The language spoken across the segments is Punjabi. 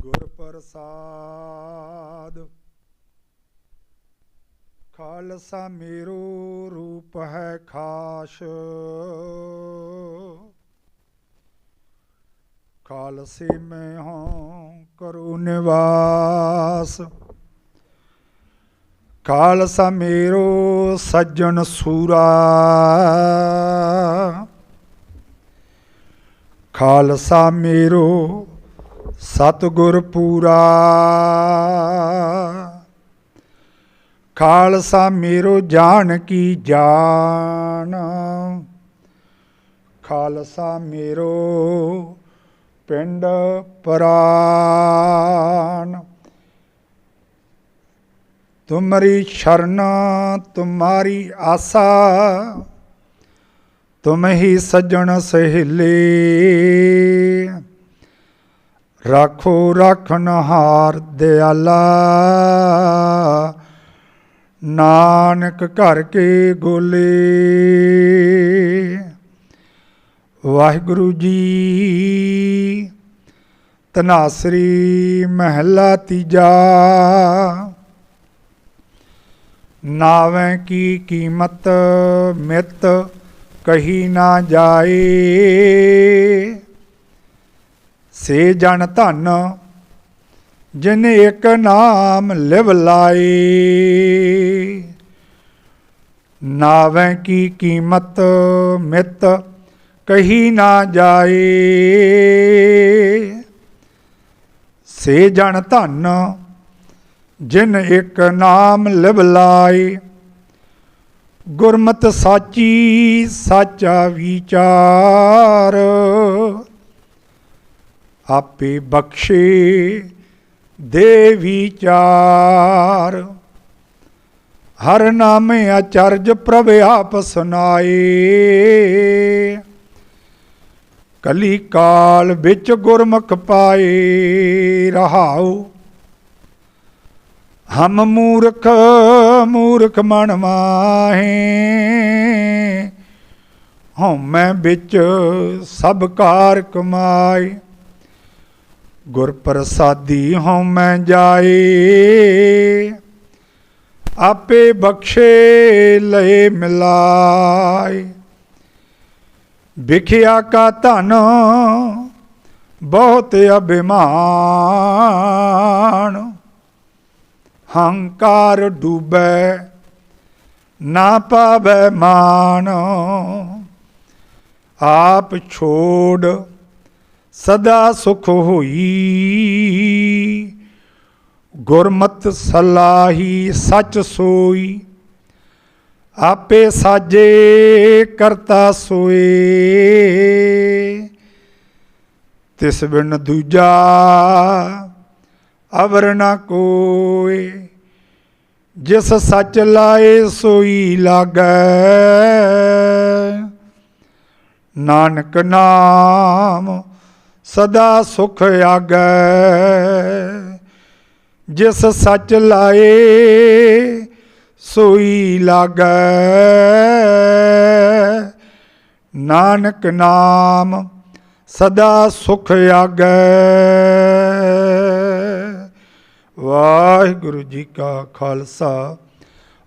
ਗੁਰ ਪ੍ਰਸਾਦ। ਖਾਲਸਾ ਮੇਰੋ ਰੂਪ ਹੈ ਖਾਸ। ਖਾਲਸੇ ਮੈਂ ਹਾਂ ਕਰੋ ਨਿਵਾਸ। ਖਾਲਸਾ ਮੇਰੋ ਸੱਜਣ ਸੂਰਾ। ਖਾਲਸਾ ਮੇਰੋ ਸਤਿਗੁਰ ਪੂਰਾ ਖਾਲਸਾ ਮੇਰੋ ਜਾਣ ਕੀ ਜਾਨ ਖਾਲਸਾ ਮੇਰੋ ਪਿੰਡ ਪਰਾਨ ਤੁਮਰੀ ਸ਼ਰਨ, ਤੁਮਾਰੀ ਆਸਾ। ਤੁਮ ਹੀ ਸੱਜਣ ਸਹੇਲੇ। ਰਾਖੋ ਰਾਖਨ ਹਾਰ ਦਿਆਲਾ। ਨਾਨਕ ਘਰ ਕੇ ਗੋਲੇ। ਵਾਹਿਗੁਰੂ ਜੀ ਤਨਾਸਰੀ ਮਹਿਲਾ ਤੀਜਾ। ਨਾਵੇਂ ਕੀ ਕੀਮਤ ਮਿਤ ਕਹੀ ਨਾ ਜਾਏ। ਸੇ ਜਨ ਧਨ, ਜਿਨ ਇੱਕ ਨਾਮ ਲਿਵ ਲਾਏ। ਨਾਵੇਂ ਕੀ ਕੀਮਤ ਮਿਤ ਕਹੀ ਨਾ ਜਾਏ। ਸੇ ਜਨ ਧਨ, ਜਿਨ ਇੱਕ ਨਾਮ ਲਿਵ ਲਾਏ। ਗੁਰਮਤ ਸਾਚੀ, ਸਾਚਾ ਵਿਚਾਰ ਆਪੇ ਬਖਸ਼ੇ ਦੇ ਵਿਚਾਰ ਹਰ ਨਾਮ ਅਚਰਜ ਪ੍ਰਭ ਆਪ ਸੁਨਾਏ। ਕਲੀ ਕਾਲ ਵਿੱਚ ਗੁਰਮੁਖ ਪਾਏ ਰਹਾਉ। ਹਮ ਮੂਰਖ ਮੂਰਖ ਮਨ ਮਾਹੇ। ਹਉਮੈ ਵਿੱਚ ਸਭ ਕਾਰ ਕਮਾਏ। ਗੁਰ ਪ੍ਰਸਾਦੀ ਹਉਮੈ ਜਾਏ, ਆਪੇ ਬਖਸ਼ੇ ਲਏ ਮਿਲਾਏ। ਵਿਖਿਆ ਕਾ ਧਨ ਬਹੁਤ ਅਭਿਮਾਨ, ਹੰਕਾਰ ਡੂਬੈ ਨਾ ਪਾਵੈ ਮਾਨ ਆਪ ਛੋੜ ਸਦਾ ਸੁਖ ਹੋਈ। ਗੁਰਮਤ ਸਲਾਹੀ ਸੱਚ ਸੋਈ। ਆਪੇ ਸਾਜੇ ਕਰਤਾ ਸੋਏ। ਤਿਸ ਬਿਨ ਦੂਜਾ ਅਵਰ ਨਾ ਕੋਏ। ਜਿਸ ਸੱਚ ਲਾਏ ਸੋਈ ਲਾਗੈ। ਨਾਨਕ ਨਾਮ ਸਦਾ ਸੁਖ ਆਗੈ। ਜਿਸ ਸੱਚ ਲਾਏ, ਸੋਈ ਲਾਗੈ। ਨਾਨਕ ਨਾਮ ਸਦਾ ਸੁਖ ਆਗੈ। ਵਾਹਿਗੁਰੂ ਜੀ ਕਾ ਖਾਲਸਾ,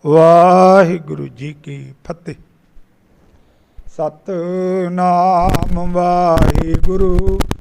ਵਾਹਿਗੁਰੂ ਜੀ ਕੀ ਫਤਿਹ। ਸਤਨਾਮ ਵਾਹਿਗੁਰੂ।